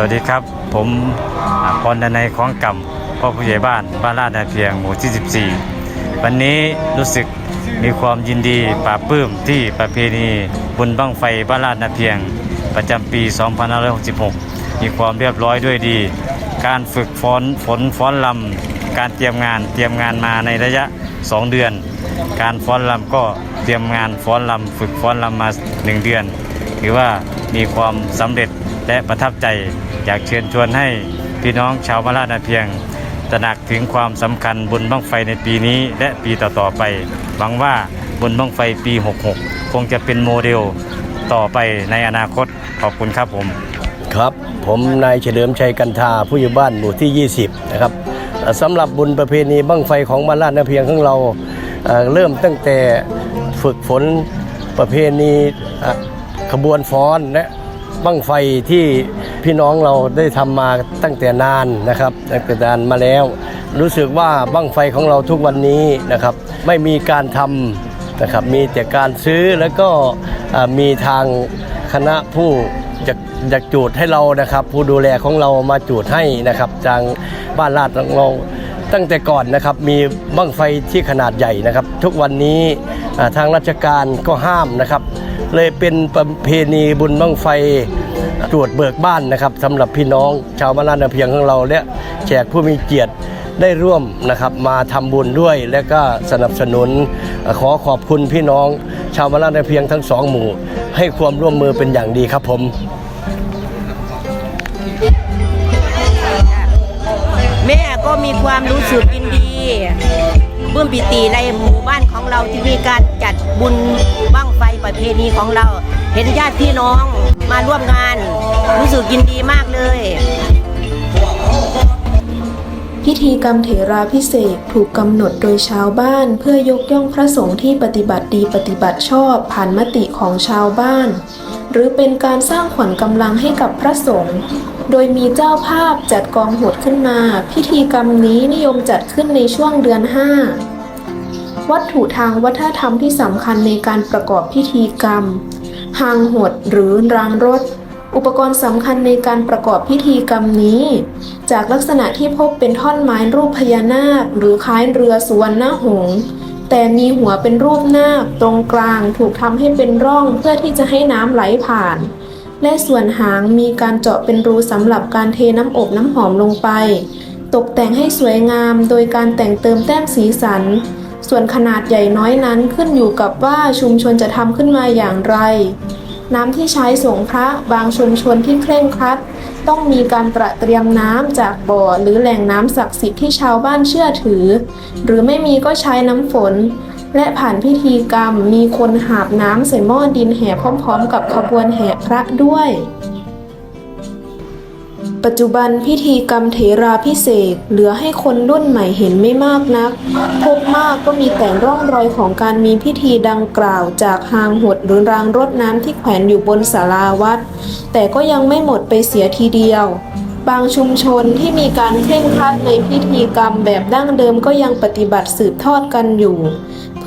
สวัสดีครับ ผมอ่าพรดนัยของกำพ่อผู้ใหญ่บ้านบ้านลาดนาเพียงหมู่ที่ 14 วันนี้รู้สึกมีความยินดีปลาบปื้มที่ประเพณีบุญบั้งไฟบ้านลาดนาเพียง ประจำปี 2566 มีความเรียบร้อยด้วยดี การฝึกฟ้อนฝนฟ้อนลำการเตรียมงานเตรียมงานมาในระยะ 2 เดือน การฟ้อนลำก็เตรียมงานฟ้อนลำฝึกฟ้อนลำมา 1 เดือน ถือว่ามีความสำเร็จและประทับใจ อยากเชิญชวนให้พี่น้องชาวมาลาดนาเพียงตระหนักถึงความสำคัญบุญบั้งไฟในปีนี้และปีต่อๆไป หวังว่าบุญบั้งไฟปี 66 คงจะเป็นโมเดลต่อไปในอนาคตขอบคุณครับผม ครับผมนายเฉลิมชัยกันทาผู้อยู่บ้านหมู่ที่ 20 นะครับสำหรับบุญประเพณีบั้งไฟของบ้านลาดนาเพียงของเราเเริ่มตั้งแต่ฝึกฝนประเพณีขบวนฟ้อนและ บั้งไฟที่พี่น้องเราได้ทำมาตั้งแต่นานนะครับตั้งแต่นานมาแล้ว รู้สึกว่าบั้งไฟของเราทุกวันนี้นะครับ ไม่มีการทำนะครับมีแต่การซื้อแล้วก็มีทางคณะผู้จะจะจูดให้เรานะครับ ผู้ดูแลของเรามาจูดให้นะครับทางบ้านลาดของเราตั้งแต่ก่อนนะครับมีบั้งไฟที่ขนาดใหญ่นะครับ ทุกวันนี้ทางราชการก็ห้ามนะครับ เลยเป็นประเพณีบุญบั้งไฟตรวจเบิกบ้านนะครับสำหรับพี่น้องชาวมาลานาเพียงของเราและแขกผู้มีเกียรติได้ร่วมนะครับมาทำบุญด้วยและก็สนับสนุนขอขอบคุณพี่น้อง ชาวมาลานาเพียงทั้งสองหมู่ ให้ความร่วมมือเป็นอย่างดีครับผมแม่ก็มีความรู้สึกยินดีเบื้มปิติในหมู่บ้านของเราที่มีการจัดบุญบ้างไฟ ประเพณีของเรา เห็นญาติพี่น้องมาร่วมงาน รู้สึกยินดีมากเลย พิธีกรรมเถราพิเศษถูกกำหนดโดยชาวบ้าน เพื่อยกย่องพระสงฆ์ที่ปฏิบัติดีปฏิบัติชอบผ่านมติของชาวบ้าน หรือเป็นการสร้างขวัญกำลังให้กับพระสงฆ์โดยมีเจ้าภาพจัดกองหดขึ้นมา พิธีกรรมนี้นิยมจัดขึ้นในช่วงเดือน5 วัตถุทางวัฒนธรรมที่สำคัญในการประกอบพิธีกรรม หางหดหรือรางรถ อุปกรณ์สำคัญในการประกอบพิธีกรรมนี้ จากลักษณะที่พบเป็นท่อนไม้รูปพญานาค หรือคล้ายเรือสุวรรณหงส์แต่มีหัวเป็นรูปนาคตรงกลางถูกทำให้เป็นร่องเพื่อที่จะให้น้ำไหลผ่าน และส่วนหางมีการเจาะเป็นรูสำหรับการเทน้ำอบน้ำหอมลงไป ตกแต่งให้สวยงามโดยการแต่งเติมแต้มสีสัน ส่วนขนาดใหญ่น้อยนั้นขึ้นอยู่กับว่าชุมชนจะทำขึ้นมาอย่างไร น้ำที่ใช้ส่งพระบางชุมชนที่เคร่งครัด ต้องมีการตระเตรียมน้ำจากบ่อหรือแหล่งน้ำศักดิ์สิทธิ์ที่ชาวบ้านเชื่อถือ หรือไม่มีก็ใช้น้ำฝน และผ่านพิธีกรรมมีคนหาบน้ำใส่หม้อดินแห่พร้อม ๆ กับขบวนแห่พระด้วย ปัจจุบันพิธีกรรมเถราพิเศษเหลือให้คนรุ่นใหม่เห็นไม่มากนัก พบมากก็มีแต่ร่องรอยของการมีพิธีดังกล่าวจากหางหดหรือรางรถน้ำที่แขวนอยู่บนศาลาวัด แต่ก็ยังไม่หมดไปเสียทีเดียว บางชุมชนที่มีการเคร่งครัดในพิธีกรรมแบบดั้งเดิมก็ยังปฏิบัติสืบทอดกันอยู่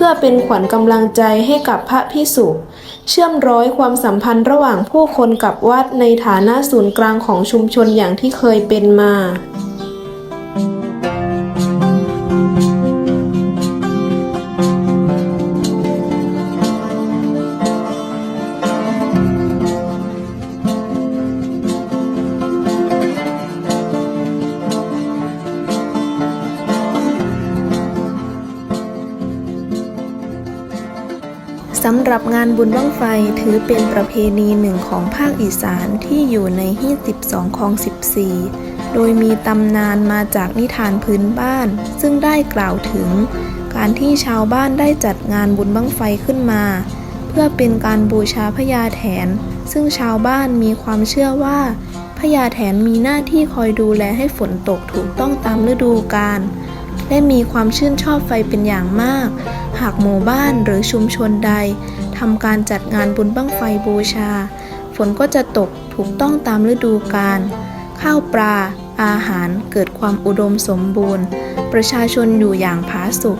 พื่อเป็นขวัญกำลังใจให้กับพระพิสุเชื่อมร้อยความสัมพันธ์ระหว่างผู้คนกับวัดในฐานะศูนย์กลางของชุมชนอย่างที่เคยเป็นมาำหรับงานบุญบั้งไฟถือเป็นประเพณีหนึ่งของภาคอีสานที่อยู่ในฮี่12ของ14 โดยมีตำนานมาจากนิทานพื้นบ้าน ซึ่งได้กล่าวถึง การที่ชาวบ้านได้จัดงานบุญบั้งไฟขึ้นมา เพื่อเป็นการบูชาพญาแถน ซึ่งชาวบ้านมีความเชื่อว่าพญาแถนมีหน้าที่คอยดูแลให้ฝนตกถูกต้องตามฤดูกาล และมีความชื่นชอบไฟเป็นอย่างมาก หากหมู่บ้านหรือชุมชนใดทำการจัดงานบุญบั้งไฟบูชา ฝนก็จะตกถูกต้องตามฤดูกาลข้าวปลา อาหารเกิดความอุดมสมบูรณ์ ประชาชนอยู่อย่างผาสุก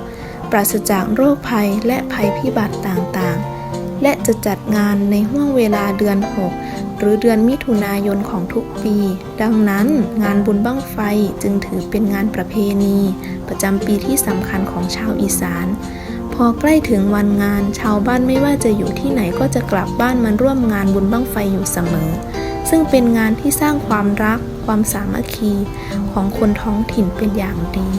ปราศจากโรคภัยและภัยพิบัติต่างๆ และจะจัดงานในห่วงเวลาเดือน 6 หรือเดือนมิถุนายนของทุกปี ดังนั้นงานบุญบั้งไฟจึงถือเป็นงานประเพณี ประจำปีที่สำคัญของชาวอีสาน พอใกล้ถึงวันงาน ชาวบ้านไม่ว่าจะอยู่ที่ไหนก็จะกลับบ้านมาร่วมงานบุญบั้งไฟอยู่เสมอ ซึ่งเป็นงานที่สร้างความรัก ความสามัคคี ของคนท้องถิ่นเป็นอย่างดี